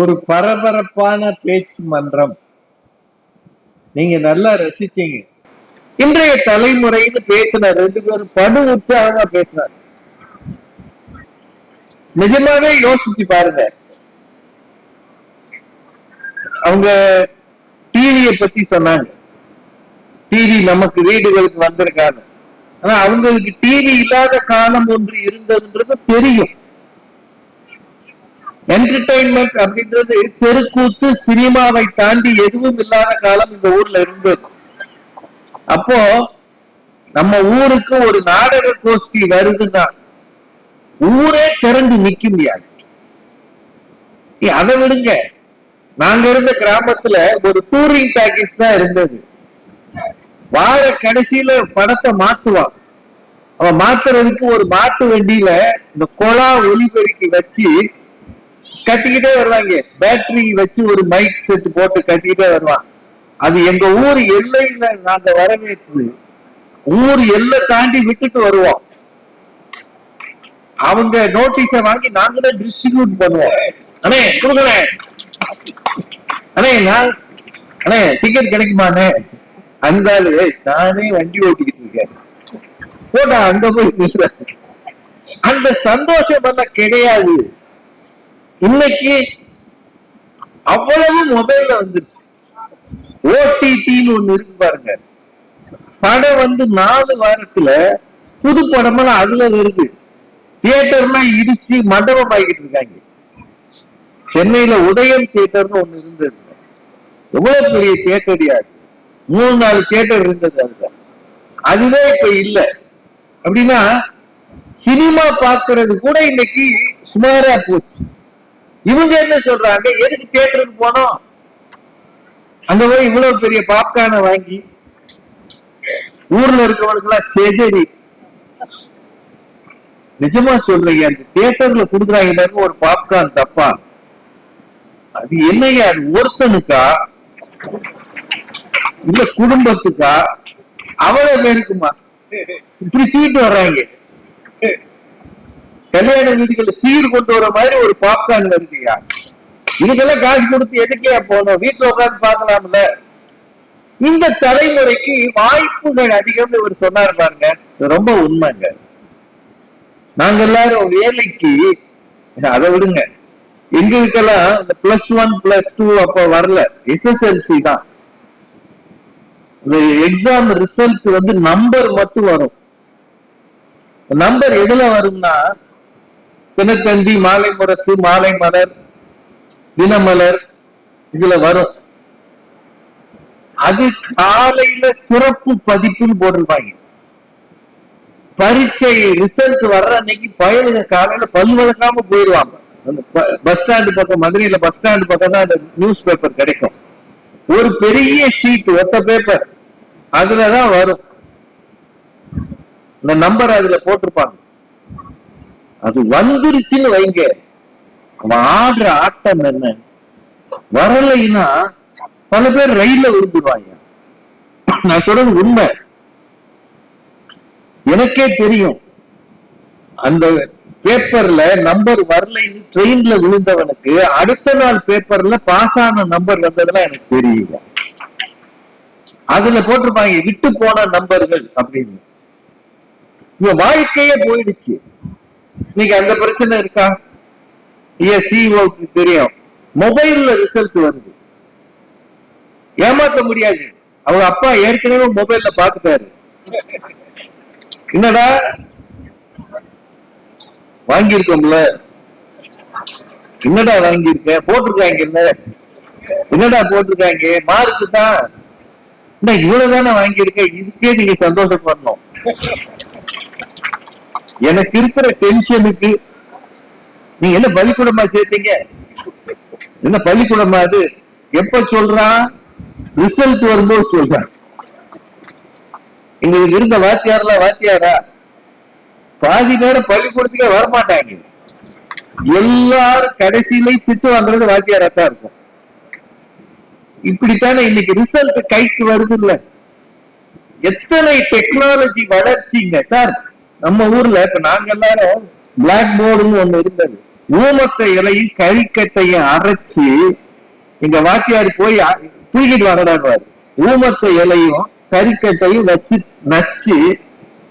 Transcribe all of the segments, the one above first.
ஒரு பரபரப்பான பேச்சு மன்றம். நீங்க நல்லா ரசிச்சீங்க. இன்றைய தலைமுறைன்னு பேசின ரெண்டு பேரும் படு உற்சாகமா பேசினார் நிஜமாவே யோசிச்சு பாருங்க. அவங்க டிவியை பத்தி சொன்னாங்க. டிவி நமக்கு வீடுகளுக்கு வந்திருக்காங்க. ஆனா அவங்களுக்கு டிவி இல்லாத காலம் ஒன்று இருந்ததுன்றது தெரியும். என்டர்டைன்மெண்ட் அப்படின்றது தெருக்கூத்து சினிமாவை தாண்டி எதுவும் இல்லாத காலம் இந்த ஊர்ல இருந்தது அப்போ நம்ம ஊருக்கு ஒரு நாடக கோஷ்டி வருதுன்னா ஊரே திரண்டு நிக்க முடியாது அதை விடுங்க. நாங்க இருந்த கிராமத்துல ஒரு டூரிங் பேக்கேஜ் தான் இருந்தது. வார கடைசியில படத்தை மாத்துவான். அவன் மாத்துறதுக்கு ஒரு மாட்டு வண்டியில இந்த கொலா ஒலிபெருக்கி வச்சு கட்டிக்கிட்டே வருவாங்க. பேட்டரி வச்சு ஒரு மைக் செட் போட்டு கட்டிக்கிட்டே வருவான். அது எங்க ஊர் எல்லையில நாங்க வரவேற்று ஊர் எல்லை தாண்டி விட்டுட்டு வருவோம். அவங்க நோட்டீஸ வாங்கி நாங்களே டிஸ்ட்ரிபியூட் பண்ணுவோம். அண்ணே கொடுங்களேன் அண்ணே நான் அண்ணே டிக்கெட் கிடைக்குமாண்ணே அந்த ஆளு நானே வண்டி ஓட்டிக்கிட்டு இருக்கேன். போடா அங்க போய் அந்த சந்தோஷம் பண்ண கிடையாது. இன்னைக்கு அவ்வளவு மொபைல்ல வந்துருச்சு. ஓடிடின்னு ஒண்ணு இருக்கு பாருங்க. படம் வந்து நாலு வாரத்துல புது படமெல்லாம் அதுல வருது. தியேட்டர்லாம் இடிச்சு மண்டபம் ஆகிட்டு இருக்காங்க. சென்னையில உதயம் தியேட்டர்னு ஒண்ணு இருந்தது. எவ்வளவு பெரிய தியேட்டர் யாரு மூணு நாலு தியேட்டர் இருந்தது அதுல. அதுவே இப்ப இல்ல. அப்படின்னா சினிமா பாக்குறது கூட இன்னைக்கு சுமாரா போச்சு. இவங்க என்ன சொல்றாங்க? எதுக்கு தியேட்டருக்கு போனோம்? அங்க போய் இவ்வளவு பெரிய பாப்கார்னை வாங்கி ஊர்ல இருக்கவனுக்கு எல்லாம் செதறி. நிஜமா சொல்றீங்க அந்த தியேட்டர்ல குடுக்குறாங்க ஒரு பாப்கார்ன் தப்பா. அது என்னையா அது ஒருத்தனுக்கா? இல்ல குடும்பத்துக்கா? அவ்வளவு பேருக்குமா? இப்படி தூக்கிட்டு வர்றாங்க. கல்யாண வீடுகளை சீர் கொண்டு வர மாதிரி ஒரு பாப்கார்ன் வருதுயா இதுக்கெல்லாம் காசு கொடுத்து எதுக்கே போகணும்? வீட்டுல உட்காந்து பார்க்கலாம்ல. இந்த தலைமுறைக்கு வாய்ப்புகள் அதிகம் இவர் சொன்னார் பாருங்க. ரொம்ப உண்மைங்க. நாங்க எல்லாரும் வேலைக்கு அதை விடுங்க. எங்களுக்கெல்லாம் இந்த பிளஸ் ஒன் பிளஸ் டூ அப்ப வரல. எஸ்எஸ்எல்சி தான். எக்ஸாம் ரிசல்ட் வந்து நம்பர் மட்டும் வரும். நம்பர் எதுல வரும்னா தினத்தந்தி மாலை முரசு மாலை மலர் தினமலர் இதுல வரும். அது காலையில சிறப்பு பதிப்புன்னு போட்டிருப்பாங்க. பரீட்சை ரிசல்ட் வர்ற அன்னைக்கு பயலுங்க காலையில பல் வளர்க்காம போயிடுவாங்க. அந்த பஸ் ஸ்டாண்டு பக்கம் மதுரையில பஸ் ஸ்டாண்டு பக்கம் தான் அந்த நியூஸ் பேப்பர் கிடைக்கும். ஒரு பெரிய ஷீட் ஒத்த பேப்பர் அதுலதான் வரும். இந்த நம்பர் அதுல போட்டிருப்பாங்க. அது வந்துருச்சுன்னு வைங்க. அவன் ஆடுற ஆட்டம் என்ன? வரலைன்னா பல பேர் ரயில்ல விழுந்துருவாங்க. நான் சொல்றது உண்மை. எனக்கே தெரியும். அந்த பேப்பர்ல நம்பர் வரலைன்னு ட்ரெயின்ல விழுந்தவனுக்கு அடுத்த நாள் பேப்பர்ல பாஸ் ஆன நம்பர் வந்ததெல்லாம் எனக்கு தெரியல. அதுல போட்டிருப்பாங்க விட்டு போன நம்பர்கள் அப்படின்னு. இவன் வாழ்க்கையே போயிடுச்சு. இன்னைக்கு அந்த பிரச்சனை இருக்கா? ஏன் சிஓக்கு தெரியும். மொபைல்ல ரிசல்ட் வருது. ஏமாத்த முடியாது. அவங்க அப்பா ஏற்கனவே மொபைல்ல பாத்துட்டாரு. என்னடா? வாங்கியிருக்கோம்ல. என்னடா வாங்கியிருக்க? போட்டிருக்காங்க என்ன? என்னடா போட்டிருக்காங்க? மார்க்கு தான். இவ்வளவுதானே வாங்கியிருக்கேன் வாங்கியிருக்க? இதுக்கே நீங்க சந்தோஷப்படணும். எனக்கு இருக்கிற டென்ஷனுக்கு நீங்க என்ன பலிக்கூடமா சேர்த்தீங்க? என்ன பள்ளிக்கூடமா அது? எப்ப சொல்றான்? ரிசல்ட் வரும்போது சொல்றான். எங்களுக்கு இருந்த வாத்தியாரெல்லாம் வாத்தியாரா? பாதி நேரம் பள்ளிக்கூடத்துக்கே வரமாட்டாங்க. எல்லாரும் கடைசியிலையும் திட்டு வாங்குறது வாத்தியாரா தான் இருக்கும். இப்படித்தானே இன்னைக்கு ரிசல்ட் கைக்கு வருது இல்ல எத்தனை டெக்னாலஜி வளர்ச்சிங்க சார்? நம்ம ஊர்ல இப்ப நாங்க எல்லாரும் பிளாக் போர்டுன்னு ஒண்ணு இருந்தது. ஊமத்த இலையும் கறிக்கட்டையும் அரைச்சு இங்க வாத்தியார் போய் தூக்கிட்டு வரடாடுவாரு ஊமத்த இலையும் கறிக்கட்டையும் வச்சு நச்சு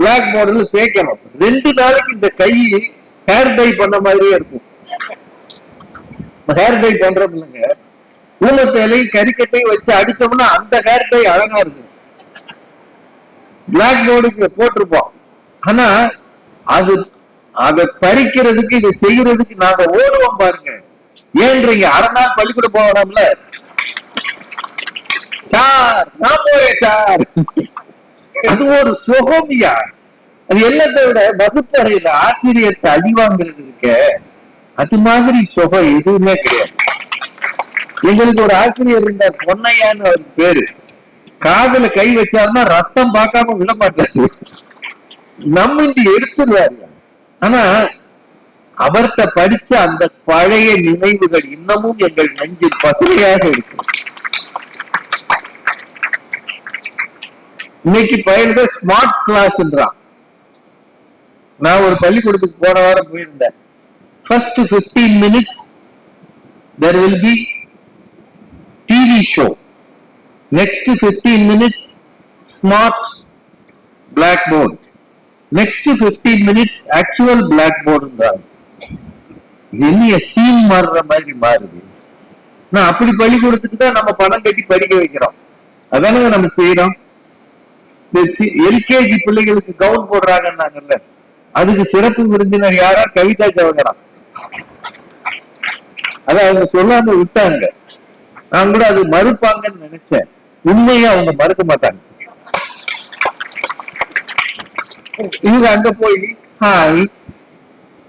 பிளாக் போர்டுல தேய்க்கணும். ரெண்டு நாளைக்கு இந்த கை ஹேர் டை பண்ண மாதிரியே இருக்கும். ஹேர் டை பண்றோம் இல்லைங்க ஊமத்த இலையும் கறிக்கட்டையும் வச்சு அடிச்சோம்னா அந்த ஹேர் டை அழகா இருக்கும். பிளாக் போர்டுக்கு போட்டிருப்போம். ஆனா அது அதை பறிக்கிறதுக்கு இதை செய்யறதுக்கு நாங்க ஓடுவோம் பாருங்க. ஏன்றீங்க? அரை நாள் பள்ளிக்கூடம் போகலாம்ல? சார் நான் போறேன் சார். அது ஒரு சுகமியா அது எல்லாத்தை விட வகுப்பறையில ஆசிரியத்தை அடி வாங்குறது இருக்க அது மாதிரி சுகம் எதுவுமே கிடையாது. எங்களுக்கு ஒரு ஆசிரியர் இருந்தார் பொன்னையான்னு அவர் பேரு. காதுல கை வச்சாருன்னா ரத்தம் பார்க்காம விட மாட்டாரு. நம்ம இங்க எடுத்துருவாரு ஆனா அவர்கிட்ட படிச்ச அந்த பழைய நினைவுகள் இன்னமும் எங்கள் நெஞ்சில் பசுமையாக இருக்கு இன்னைக்கு பயிர்த ஸ்மார்ட் கிளாஸ்ன்றான் நான் ஒரு பள்ளிக்கூடத்துக்கு போன வாரம் போயிருந்தேன். First 15 minutes there will be TV show next 15 minutes smart black board next 15 minutes actual black போர்டுன்றாங்க இது என்ன சீன் மாறுற மாதிரி மாறுது. நான் அப்படி பள்ளிக்கூடத்துக்கு தான் நம்ம பணம் கட்டி படிக்க வைக்கிறோம். அதானங்க நம்ம செய்யறோம் எல்கேஜி பிள்ளைகளுக்கு கவுன் போடுறாங்கன்னாங்கல்ல அதுக்கு சிறப்பு விருந்தினர் யாரா? கவிதா ஜவகரா அத அவங்க சொல்லாம விட்டாங்க. நான் கூட அது மறுப்பாங்கன்னு நினைச்சேன். உண்மையை அவங்க மறுக்க மாட்டாங்க. இவங்க அங்க போய் hi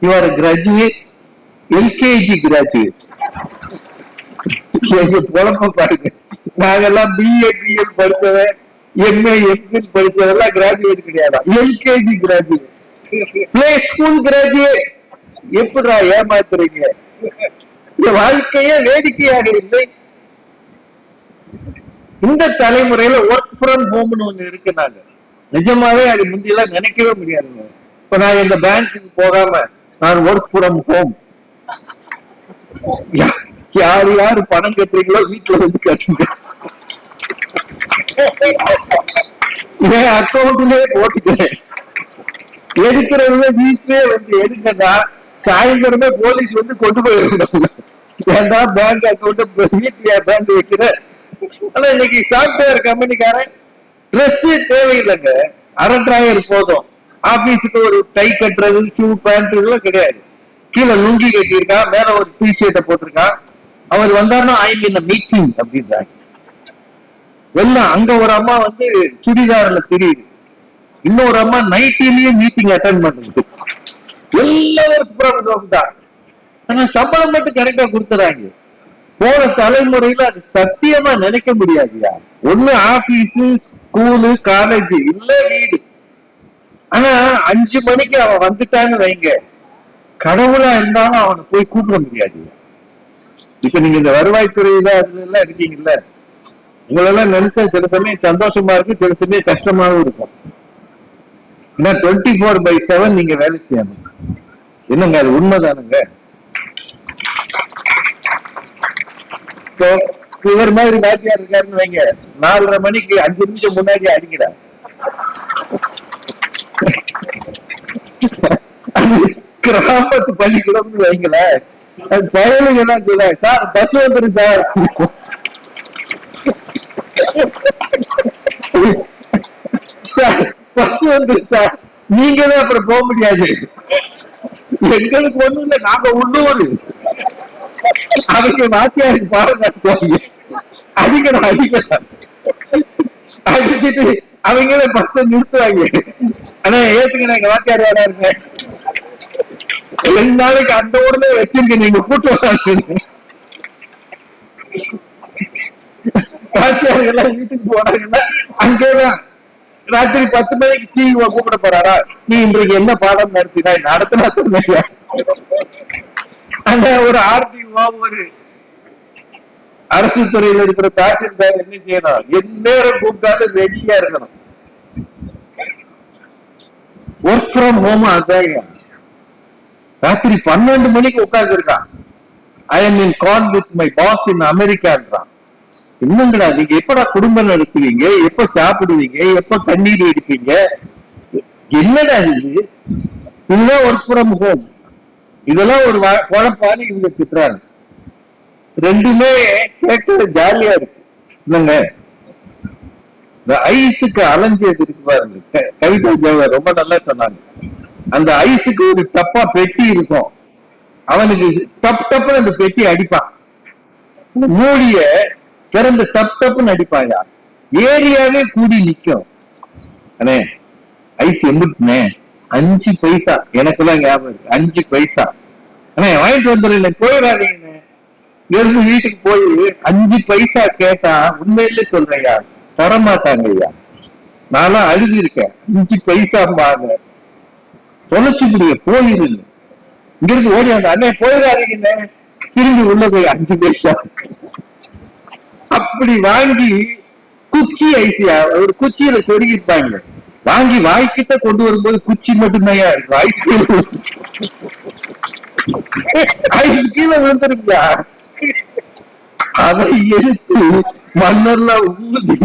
your graduate LKG graduate எங்க பொழப்ப பாருங்க. நாங்கெல்லாம் பிஏ பிஎல் படிச்சவன் எம்ஏ எம்ஃபில் படிச்சதெல்லாம் கிராஜுவேட் கிடையாது? LKG graduate play school graduate எப்படிடா ஏமாத்துறீங்க? இந்த வாழ்க்கையே வேடிக்கையாக இல்லை. இந்த தலைமுறையில ஒர்க் ஃப்ரம் ஹோம்னு ஒண்ணு இருக்கு நாங்க. நிஜமாவே அது முந்தியெல்லாம் நினைக்கவே முடியாதுங்க. இப்ப நான் எங்க பேங்க்குக்கு போகாம நான் ஒர்க் ஃப்ரம் ஹோம் யார் யார் பணம் கட்டுறீங்களோ வீட்டுல வந்து கட்டுங்க. என் அக்கௌண்ட்லயே போட்டுக்கிறேன். எடுக்கிறவங்க வீட்லயே வந்து எடுங்கன்னா சாயந்தரமே போலீஸ் வந்து கொண்டு போயிருந்தாங்க ஏன்டா பேங்க் அக்கௌண்ட் வீட்டுல பேங்க் வைக்கிற ஆனா இன்னைக்கு சாஃப்ட்வேர் கம்பெனிக்காரன் ட்ரெஸ் தேவையில்லைங்க அரண்டாயர் போதும். ஆபீஸுக்கு ஒரு டை கட்டுறது ஷூ பேண்ட் இதெல்லாம் கிடையாது. கீழே லுங்கி கட்டியிருக்கான் மேல ஒரு டி ஷர்ட்டை போட்டிருக்கான் அவர் வந்தாருன்னா ஐ மீன் மீட்டிங் அப்படின்றாங்க. எல்லாம் அங்க ஒரு அம்மா வந்து சுடிதாரில் தெரியுது. இன்னொரு அம்மா நைட்டிலேயே மீட்டிங் அட்டன் பண்ணுது. எல்லாரும் ப்ராப்ளம் தான் ஆனா சம்பளம் மட்டும் கரெக்டா கொடுத்துறாங்க. போன தலைமுறையில அது சத்தியமா நினைக்க முடியாதுயா. ஒண்ணு ஆபீஸ் ஸ்கூலு காலேஜ் இல்ல வீடு. ஆனா அஞ்சு மணிக்கு அவன் வந்துட்டான்னு வைங்க. கடவுளா இருந்தாலும் அவனை போய் கூப்பிட முடியாது. இப்ப நீங்க இந்த வருவாய்த்துறையில அதுல எல்லாம் இருக்கீங்கல்ல உங்களெல்லாம் நினைச்சா சில சமயம் சந்தோஷமா இருக்கு சில சமயம் கஷ்டமாவும் இருக்கும். ஏன்னா டுவெண்ட்டி ஃபோர் பை செவன் நீங்க வேலை செய்யணும். என்னங்க அது உண்மைதானுங்க? இப்போ இவர் மாதிரி வாத்தியார் இருக்காருன்னு வைங்க. நாலரை மணிக்கு அஞ்சு நிமிஷம் முன்னாடி அடிக்கிறா கிராமத்து பள்ளிக்கூடம்னு வைங்களேன். அது பயலுங்க தான் சொல்ல? சார் பஸ் வந்துரு சார். சார் பஸ் வந்துரு சார். நீங்க தான் அப்புறம் போக முடியாது. எங்களுக்கு ஒண்ணும் இல்ல நாங்க உள்ளூர். அவங்க வாத்தியாருக்கு பாடம் நடத்துவாங்க அடிக்கணும் அடிக்கணும் அடிச்சுட்டு அவங்களே பஸ் நிறுத்துவாங்க. ஆனா ஏத்துங்க எங்க வாத்தியார் வராருங்க ரெண்டு நாளைக்கு அந்த ஊர்ல வச்சிருக்க நீங்க கூட்டு வராங்க வாத்தியார்கள் எல்லாம் வீட்டுக்கு போனாங்கன்னா அங்கேதான். ராத்திரி பத்து மணிக்கு சிஇஓ கூப்பிட போறாரா? நீ இன்றைக்கு என்ன பாடம் நடத்தினா? நடத்தினா சொன்னையா ஆனா ஒரு ஆர்டிஓ ஒரு அரசு துறையில இருக்கிற தாசில்தார் என்ன செய்யணும்? எந்நேரம் கூப்பிட்டாலும் ரெடியா இருக்கணும் ஒர்க் ஃப்ரம் ஹோம் அதான் ராத்திரி பன்னெண்டு மணிக்கு உட்கார்ந்து இருக்கான் I am in con with my boss in அமெரிக்கான்றான் என்னங்கடா நீங்க எப்படா குடும்பம் நடத்துவீங்க? எப்ப சாப்பிடுவீங்க? எப்ப கண்ணீர் எடுப்பீங்க? என்னடா இது? இதுதான் ஒர்க் ஃப்ரம் ஹோம் இதெல்லாம் ஒரு வா- குழப்பான்னு இவங்க திட்டுறாங்க. ரெண்டுமே கேட்க ஜாலியா இருக்கு. இல்லைங்க இந்த ஐஸுக்கு அலைஞ்சது இருக்கு பாருங்க. கவிதா ரொம்ப நல்லா சொன்னாங்க. அந்த ஐஸுக்கு ஒரு டப்பா பெட்டி இருக்கும். அவனுக்கு டப் டப்புன்னு அந்த பெட்டி அடிப்பான். மூடிய திறந்து டப் டப்புன்னு அடிப்பாயா ஏரியாவே கூடி நிக்கும். அண்ணே ஐஸ் எம்பிட்டுனே அஞ்சு பைசா. எனக்குலாம் ஞாபகம் இருக்கு. அஞ்சு பைசா. ஆனா வாங்கிட்டு வந்துடுறேன் போயிடாதீங்க இருந்து வீட்டுக்கு போய் அஞ்சு பைசா கேட்டா உண்மையிலே சொல்றேன்யா தரமாட்டாங்க ஐயா. நான்லாம் அழுது இருக்கேன் அஞ்சு பைசா பாங்க தொலைச்சு முடிய போயிருந்து இங்கிருந்து ஓடி வந்த அண்ணே போயிடாதீங்க திரும்பி உள்ள போய் அஞ்சு பைசா. அப்படி வாங்கி குச்சி ஐசியா ஒரு குச்சியில சொருகிருப்பாங்க வாங்கி வாய்க்கிட்ட கொண்டு வரும்போது குச்சி மட்டும்தான் இருக்கும் ஐஸ்கிரீம் ஐஸ் கீழே விழுந்திருக்கா அதை எடுத்து மண்ணெல்லாம் ஊதி